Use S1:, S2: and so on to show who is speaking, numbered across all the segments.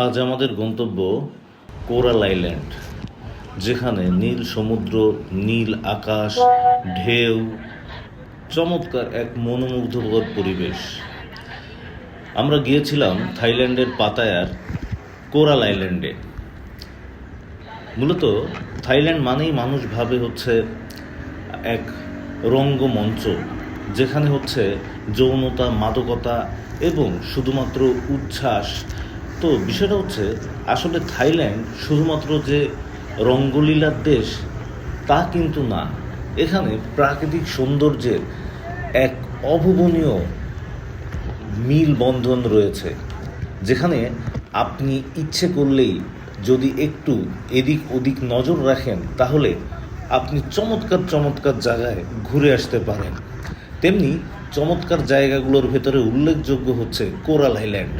S1: আজ আমাদের গন্তব্য কোরাল আইল্যান্ড, যেখানে নীল সমুদ্র, নীল আকাশ, ঢেউ, চমৎকার এক মনোমুগ্ধকর পরিবেশ। আমরা গিয়েছিলাম থাইল্যান্ডের পাতায়ার কোরাল আইল্যান্ডে। মূলত থাইল্যান্ড মানেই মানুষ ভাবে হচ্ছে এক রঙ্গমঞ্চ, যেখানে হচ্ছে যৌনতা, মাদকতা এবং শুধুমাত্র উচ্ছ্বাস তো বিষয়টা হচ্ছে, আসলে থাইল্যান্ড শুধুমাত্র যে রঙ্গলীলার দেশ, তা কিন্তু না। এখানে প্রাকৃতিক সৌন্দর্যের এক অভুবনীয় মিল বন্ধন রয়েছে, যেখানে আপনি ইচ্ছে করলেই যদি একটু এদিক ওদিক নজর রাখেন, তাহলে আপনি চমৎকার চমৎকার জায়গায় ঘুরে আসতে পারেন। তেমনি চমৎকার জায়গাগুলোর ভেতরে উল্লেখযোগ্য হচ্ছে কোরাল আইল্যান্ড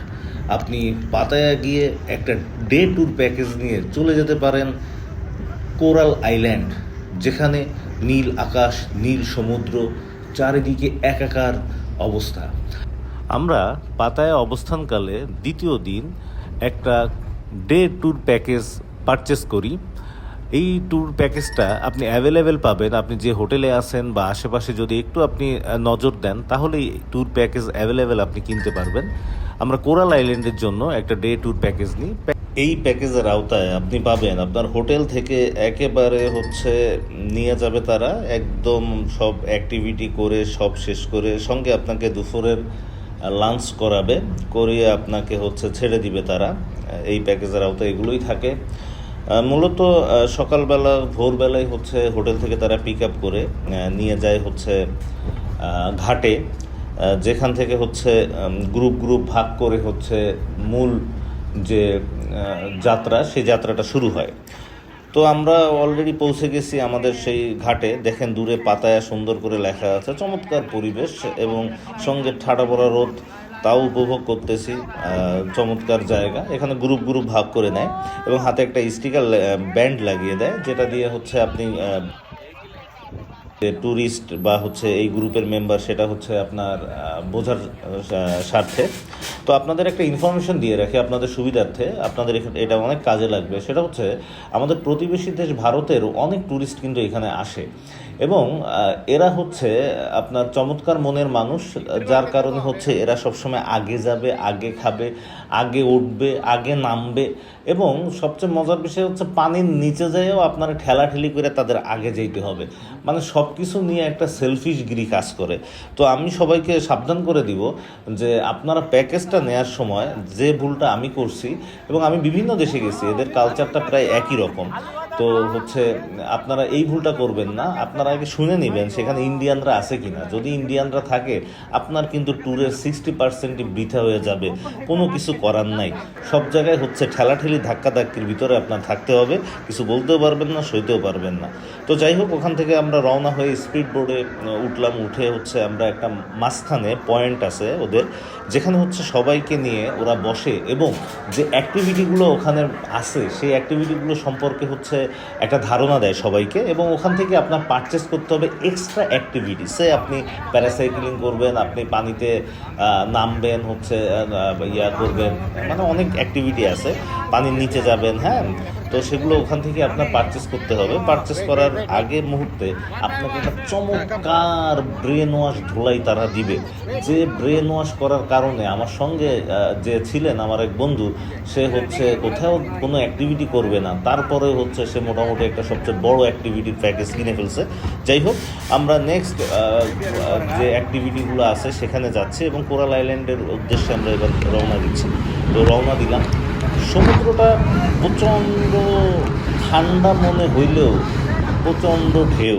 S1: আপনি পাতায়া গিয়ে একটা ডে ট্যুর প্যাকেজ নিয়ে চলে যেতে পারেন কোরাল আইল্যান্ড। যেখানে নীল আকাশ, নীল সমুদ্র, চারিদিকে একাকার অবস্থা। আমরা পাতায় অবস্থানকালে দ্বিতীয় দিন একটা ডে ট্যুর প্যাকেজ পারচেস করি। এই ট্যুর প্যাকেজটা আপনি অ্যাভেলেবেল পাবেন। আপনি যে হোটেলে আছেন বা আশেপাশে যদি একটু আপনি নজর দেন তাহলে ট্যুর প্যাকেজ অ্যাভেলেবেল আপনি কিনতে পারবেন। আমরা কোরাল আইল্যান্ডের জন্য একটা ডে ট্যুর প্যাকেজ নিই। এই প্যাকেজের আওতায় আপনি পাবেন আপনার হোটেল থেকে একেবারে হচ্ছে নিয়ে যাবে তারা একদম সব অ্যাক্টিভিটি করে, সব শেষ করে, সঙ্গে আপনাকে দুপুরের লাঞ্চ করাবে, করিয়ে আপনাকে হচ্ছে ছেড়ে দিবে তারা। এই প্যাকেজের আওতায় এগুলোই থাকে। মূলত সকালবেলা, ভোরবেলায় হচ্ছে হোটেল থেকে তারা পিক আপ করে নিয়ে যায় হচ্ছে ঘাটে। যেখান থেকে হচ্ছে গ্রুপ গ্রুপ ভাগ করে হচ্ছে মূল যে যাত্রা, সেই যাত্রাটা শুরু হয়। তো আমরা অলরেডি পৌঁছে গেছি আমাদের সেই ঘাটে। দেখেন দূরে পাতায় সুন্দর করে লেখা আছে, চমৎকার পরিবেশ এবং সঙ্গে ঠাডা পড়া রোদ, তাও উপভোগ করতেছি চমৎকার জায়গা। এখানে গ্রুপ গ্রুপ ভাগ করে নেয় এবং হাতে একটা স্টিকার ব্যান্ড লাগিয়ে দেয়, যেটা দিয়ে হচ্ছে আপনি ট্যুরিস্ট বা হচ্ছে এই গ্রুপের মেম্বার সেটা হচ্ছে আপনার বোঝার স্বার্থে। তো আপনাদের একটা ইনফরমেশন দিয়ে রাখি আপনাদের সুবিধার্থে। আপনাদের এখানে এটা অনেক কাজে লাগবে। সেটা হচ্ছে, আমাদের প্রতিবেশী দেশ ভারতের অনেক ট্যুরিস্ট কিন্তু এখানে আসে। এবং এরা হচ্ছে, আপনার চমৎকার মনের মানুষ, যার কারণে হচ্ছে এরা সবসময় আগে যাবে, আগে খাবে, আগে উঠবে, আগে নামবে। এবং সবচেয়ে মজার বিষয় হচ্ছে, পানির নিচে যেয়েও আপনারা ঠেলাঠেলি করে তাদের আগে যেতে হবে। মানে সব কিছু নিয়ে একটা সেলফিশ গিরি কাজ করে। তো আমি সবাইকে সাবধান করে দিব যে, আপনারা প্যাকেজটা নেওয়ার সময় যে ভুলটা আমি করছি এবং আমি বিভিন্ন দেশে গেছি, এদের কালচারটা প্রায় একই রকম। তো হচ্ছে, আপনারা এই ভুলটা করবেন না, আপনারা আগে শুনে নেবেন সেখানে ইন্ডিয়ানরা আছে কিনা। যদি ইন্ডিয়ানরা থাকে, আপনার কিন্তু ট্যুরের সিক্সটি পার্সেন্টই বৃথা হয়ে যাবে। কোনো কিছু করার নাই। সব জায়গায় হচ্ছে ঠেলাঠেলি, ধাক্কাধাক্কির ভিতরে আপনার থাকতে হবে। কিছু বলতেও পারবেন না, সইতেও পারবেন না। তো যাই হোক, ওখান থেকে আমরা রওনা হয়ে স্পিড বোর্ডে উঠলাম, উঠে হচ্ছে আমরা একটা মাঝখানে পয়েন্ট আছে ওদের, যেখানে হচ্ছে সবাইকে নিয়ে ওরা বসে এবং যে অ্যাক্টিভিটিগুলো ওখানে আছে, সেই অ্যাক্টিভিটিগুলো সম্পর্কে হচ্ছে একটা ধারণা দেয় সবাইকে এবং ওখান থেকে আপনার পারচেস করতে হবে এক্সট্রা অ্যাক্টিভিটি সে আপনি প্যারাসাইক্লিং করবেন, আপনি পানিতে নামবেন, হচ্ছে ইয়া করবেন মানে অনেক অ্যাক্টিভিটি আছে, পানির নিচে যাবেন হ্যাঁ? তো সেগুলো ওখান থেকে আপনার পারচেস করতে হবে। পারচেস করার আগে মুহূর্তে আপনাকে একটা চমৎকার ব্রেন ওয়াশ ধুলাই তারা দিবে। যে ব্রেন ওয়াশ করার কারণে আমার সঙ্গে যে ছিলেন আমার এক বন্ধু, সে হচ্ছে কোথাও কোনো অ্যাক্টিভিটি করবে না। তারপরে হচ্ছে সে মোটামুটি একটা সবচেয়ে বড় অ্যাক্টিভিটির প্যাকেজ কিনে ফেলছে। যাই হোক, আমরা নেক্সট যে অ্যাক্টিভিটিগুলো আছে সেখানে যাচ্ছি এবং কোরাল আইল্যান্ডের উদ্দেশ্যে আমরা এবার রওনা দিচ্ছি। তো রওনা দিলাম। সমুদ্রটা প্রচণ্ড ঠান্ডা মনে হইলেও প্রচণ্ড ঢেউ।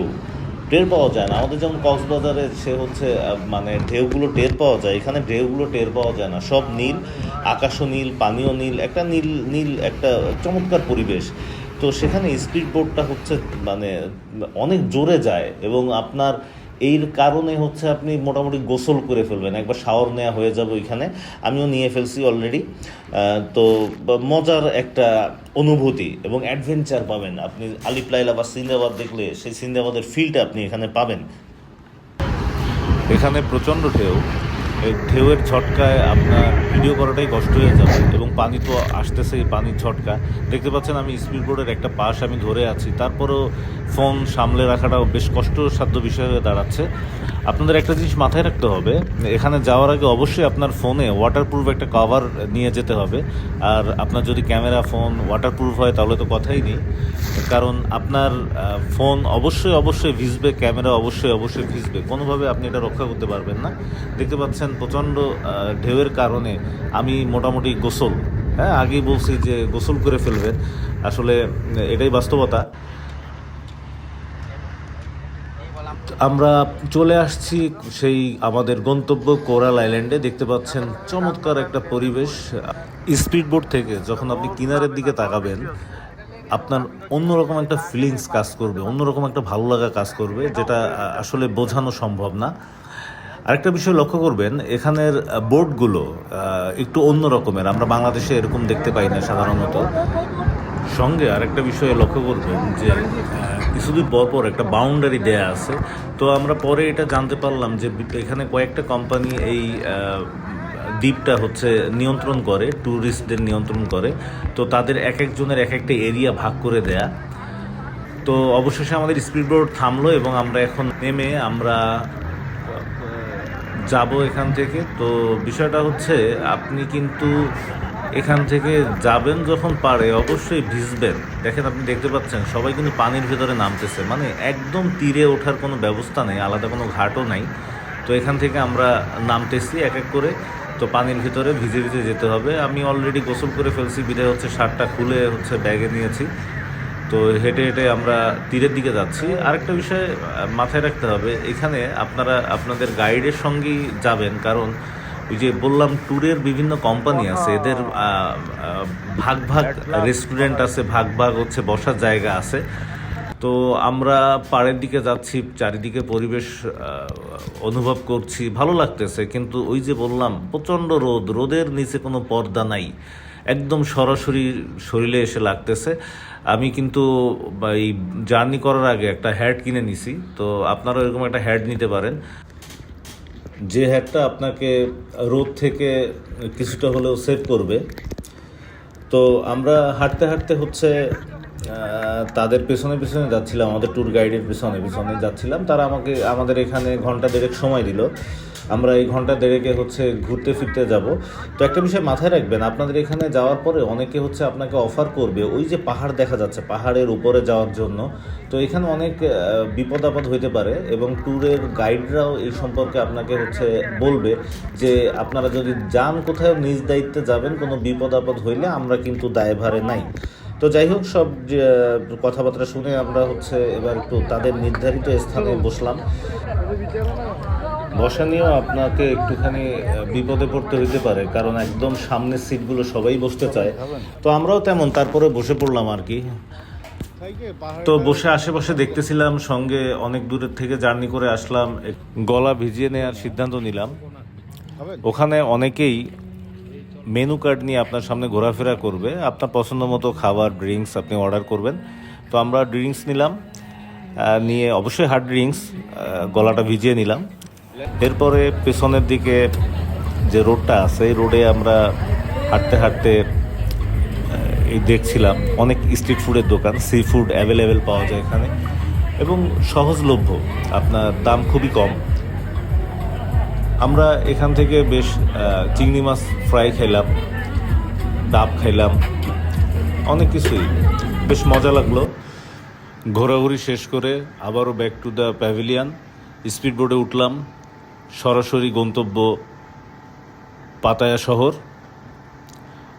S1: টের পাওয়া যায় না। আমাদের যেমন কক্সবাজারে সে হচ্ছে মানে ঢেউগুলো টের পাওয়া যায়, এখানে ঢেউগুলো টের পাওয়া যায় না। সব নীল, আকাশও নীল পানীয় নীল, একটা নীল নীল, একটা চমৎকার পরিবেশ। তো সেখানে স্পিড বোটটা হচ্ছে মানে অনেক জোরে যায় এবং আপনার এই কারণে হচ্ছে আপনি মোটামুটি গোসল করে ফেলবেন। একবার শাওয়ার নেওয়া হয়ে যাবে ওইখানে। আমিও নিয়ে ফেলছি অলরেডি তো মজার একটা অনুভূতি এবং অ্যাডভেঞ্চার পাবেন। আপনি আলিপ লাইলা বা সিন্দাবাদ দেখলে সেই সিন্দাবাদের ফিলটা আপনি এখানে পাবেন। এখানে প্রচণ্ড ঢেউ। এই ঢেউয়ের ছটকায় আপনার ভিডিও করাটাই কষ্ট হয়ে যাবে এবং পানি তো আসতেছে পানির ঝটকা দেখতে পাচ্ছেন আমি স্পিড বোর্ডের একটা পাশ আমি ধরে আছি। তারপরেও ফোন সামলে রাখাটাও বেশ কষ্টসাধ্য বিষয় হয়ে দাঁড়াচ্ছে। আপনাদের একটা জিনিস মাথায় রাখতে হবে, এখানে যাওয়ার আগে অবশ্যই আপনার ফোনে ওয়াটারপ্রুফ একটা কভার নিয়ে যেতে হবে। আর আপনার যদি ক্যামেরা ফোন ওয়াটারপ্রুফ হয়, তাহলে তো কথাই নেই। কারণ আপনার ফোন অবশ্যই অবশ্যই ভিজবে ক্যামেরা অবশ্যই অবশ্যই ভিজবে। কোনোভাবে আপনি এটা রক্ষা করতে পারবেন না। দেখতে পাচ্ছেন প্রচণ্ড ঢেউয়ের কারণে আমি মোটামুটি গোসল হ্যাঁ আগেই বলছি যে গোসল করে ফেলবেন। আসলে, এটাই বাস্তবতা। আমরা চলে আসছি সেই আমাদের গন্তব্য কোরাল আইল্যান্ডে। দেখতে পাচ্ছেন চমৎকার একটা পরিবেশ। স্পিড বোট থেকে যখন আপনি কিনারের দিকে তাকাবেন, আপনার অন্যরকম একটা ফিলিংস কাজ করবে, অন্যরকম একটা ভালো লাগা কাজ করবে, যেটা আসলে বোঝানো সম্ভব না। আরেকটা বিষয় লক্ষ্য করবেন, এখানের বোটগুলো একটু অন্য রকমের। আমরা বাংলাদেশে এরকম দেখতে পাই না সাধারণত। সঙ্গে আরেকটা বিষয়ে লক্ষ্য করবেন যে কিছুদিন পর পর একটা বাউন্ডারি দেয়া আছে। তো আমরা পরে এটা জানতে পারলাম যে এখানে কয়েকটা কোম্পানি এই দ্বীপটা হচ্ছে নিয়ন্ত্রণ করে ট্যুরিস্টদের নিয়ন্ত্রণ করে। তো তাদের এক একজনের এক একটা এরিয়া ভাগ করে দেয়া। তো অবশেষে আমাদের স্পিড বোর্ড থামলো এবং আমরা এখন নেমে আমরা যাব এখান থেকে। তো বিষয়টা হচ্ছে, আপনি কিন্তু এখান থেকে যাবেন যখন পারে, অবশ্যই ভিজবেন। দেখেন আপনি দেখতে পাচ্ছেন, সবাই কিন্তু পানির ভেতরে নামতেছে। মানে একদম তীরে ওঠার কোনো ব্যবস্থা নেই, আলাদা কোনো ঘাটও নাই। তো এখান থেকে আমরা নামতেছি এক এক করে। তো পানির ভিতরে ভিজে ভিজে যেতে হবে। আমি অলরেডি গোসল করে ফেলছি, বিদায় হচ্ছে, শার্টটা খুলে হচ্ছে, ব্যাগে নিয়েছি। তো হেঁটে হেঁটে আমরা তীরের দিকে যাচ্ছি। আরেকটা বিষয় মাথায় রাখতে হবে, এখানে আপনারা, আপনাদের গাইডের সঙ্গেই যাবেন। কারণ ওই যে বললাম ট্যুরের বিভিন্ন কোম্পানি আছে এদের ভাগ ভাগ রেস্টুরেন্ট আছে ভাগ ভাগ হচ্ছে বসার জায়গা আছে। তো আমরা পাড়ের দিকে যাচ্ছি চারিদিকে পরিবেশ অনুভব করছি ভালো লাগতেছে। কিন্তু ওই যে বললাম প্রচণ্ড রোদ রোদের নিচে কোনো পর্দা নাই। একদম সরাসরি শরীরে এসে লাগতেছে। আমি কিন্তু এই জার্নি করার আগে একটা হ্যাট কিনে নিছি। তো আপনারাও এরকম একটা হ্যাট নিতে পারেন। যে হ্যাটটা আপনাকে রোদ থেকে কিছুটা হলেও সেভ করবে, তো আমরা হাঁটতে হাঁটতে হচ্ছে তাদের পেছনে পেছনে যাচ্ছিলাম, আমাদের ট্যুর গাইডের পেছনে পেছনে যাচ্ছিলাম। তারা আমাকে, আমাদের এখানে ঘণ্টা দেড়েক সময় দিল। আমরা এই ঘণ্টা দেড়েকে হচ্ছে ঘুরতে ফিরতে যাব। তো একটা বিষয় মাথায় রাখবেন, আপনাদের এখানে যাওয়ার পরে অনেকে হচ্ছে আপনাকে অফার করবে, ওই যে পাহাড় দেখা যাচ্ছে, পাহাড়ের উপরে যাওয়ার জন্য। তো এখানে অনেক বিপদ আপদ হইতে পারে এবং ট্যুরের গাইডরাও এই সম্পর্কে আপনাকে হচ্ছে বলবে যে আপনারা যদি যান কোথাও নিজ দায়িত্বে যাবেন, কোনো বিপদ আপদ হইলে আমরা কিন্তু দায়ভারে নাই। তো যাই হোক, সব কথাবার্তা শুনে আমরা হচ্ছে এবার একটু তাদের নির্ধারিত স্থানে বসলাম। বসা নিয়েও আপনাকে একটুখানি বিপদে পড়তে হইতে পারে, কারণ একদম সামনের সিটগুলো সবাই বসতে চায়। তো আমরাও তেমন, তারপরে বসে পড়লাম আর কি। তো বসে আশেপাশে দেখতেছিলাম, সঙ্গে অনেক দূরের থেকে জার্নি করে আসলাম গলা ভিজিয়ে নেওয়ার সিদ্ধান্ত নিলাম। ওখানে অনেকেই মেনু কার্ড নিয়ে আপনার সামনে ঘোরাফেরা করবে, আপনার পছন্দ মতো খাবার, ড্রিঙ্কস আপনি অর্ডার করবেন। তো আমরা ড্রিঙ্কস নিলাম নিয়ে অবশ্যই হার্ড ড্রিঙ্কস গলাটা ভিজিয়ে নিলাম। এরপরে পেছনের দিকে যে রোডটা আছে এই রোডে আমরা হাঁটতে হাঁটতে এই দেখছিলাম অনেক স্ট্রিট ফুডের দোকান সি ফুড অ্যাভেলেবেল পাওয়া যায় এখানে। এবং সহজলভ্য, আপনার দাম খুবই কম। আমরা এখান থেকে বেশ চিংড়ি মাছ ফ্রাই খেলাম, ডাব খাইলাম অনেক কিছুই। বেশ মজা লাগল। ঘোরাঘুরি শেষ করে আবারও back to the pavilion speed বোর্ডে উঠলাম। সরাসরি গন্তব্য পাতায়া শহর।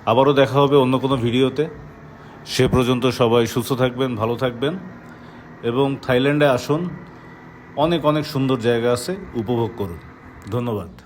S1: আবারও দেখা হবে অন্য কোনো ভিডিওতে। সে পর্যন্ত সবাই সুস্থ থাকবেন, ভালো থাকবেন এবং থাইল্যান্ডে আসুন। অনেক অনেক সুন্দর জায়গা আছে, উপভোগ করুন। ধন্যবাদ।